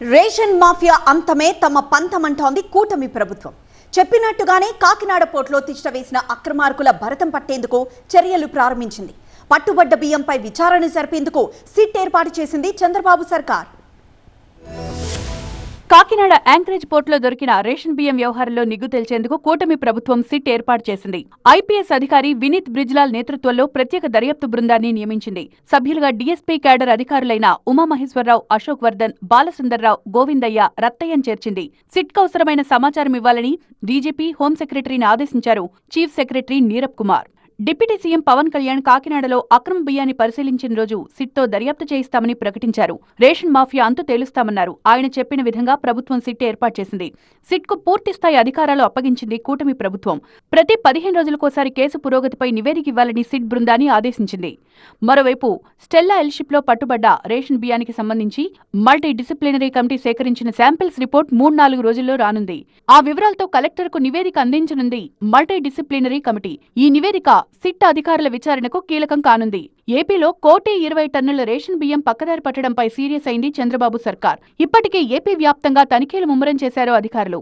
Ration mafia అంతమే తమ పంతమంటోంది కూటమి ప్రభుత్వం. చెప్పినట్టుగానే కాకినాడ పోర్టులో తిష్టవేసిన అక్రమార్కుల భరతం పట్టేందుకు చర్యలు ప్రారంభించింది. పట్టుబడ్డ బియ్యంపై విచారణ జరిపేందుకు సిట్ ఏర్పాటు చేసింది చంద్రబాబు సర్కార్. కాకినాడ యాంకరేజ్ పోర్టులో దొరికిన రేషన్ బియ్యం వ్యవహారంలో నిగ్గు తేల్చేందుకు కూటమి ప్రభుత్వం సిట్ ఏర్పాటు చేసింది. ఐపీఎస్ అధికారి వినీత్ బ్రిజ్లాల్ నేతృత్వంలో ప్రత్యేక దర్యాప్తు బృందాన్ని నియమించింది. సభ్యులుగా డీఎస్పీ క్యాడర్ అధికారులైన ఉమామహేశ్వరరావు అశోక్ వర్ధన్ బాలసుందర్రావు గోవిందయ్య రత్తయ్యన్ చేర్చింది. సిట్కు అవసరమైన సమాచారం ఇవ్వాలని డీజీపీ హోం సెక్రటరీని ఆదేశించారు. Chief secretary Neerab Kumar. Deputy CM Pawan Kalyan కాకినాడలో అక్రమ బియ్యాన్ని పరిశీలించిన రోజు సిట్తో దర్యాప్తు చేయిస్తామని ప్రకటించారు. రేషన్ మాఫియా అంతు తేలుస్తామన్నారు. ఆయన చెప్పిన విధంగా ప్రభుత్వం సిట్ ఏర్పాటు చేసింది. సిట్కు పూర్తిస్థాయి అధికారాలు అప్పగించింది కూటమి ప్రభుత్వం. ప్రతి పదిహేను రోజులకోసారి కేసు పురోగతిపై నివేదిక ఇవ్వాలని సిట్ బృందాన్ని ఆదేశించింది. మరోవైపు స్టెల్లా ఎల్షిప్లో పట్టుబడ్డ రేషన్ బియ్యానికి సంబంధించి మల్టీ డిసిప్లినరీ కమిటీ సేకరించిన శాంపిల్స్ రిపోర్ట్ మూడు నాలుగు రోజుల్లో రానుంది. ఆ వివరాలతో కలెక్టర్కు నివేదిక అందించనుంది మల్టీ డిసిప్లినరీ కమిటీ. ఈ నివేదిక సిట్ అధికారుల విచారణకు కీలకం కానుంది. ఏపీలో కోటి ఇరవై టన్నుల రేషన్ బియ్యం పక్కదారి పట్టడంపై సీరియస్ అయింది చంద్రబాబు సర్కార్. ఇప్పటికే ఏపీ వ్యాప్తంగా తనిఖీలు ముమ్మరం చేశారు అధికారులు.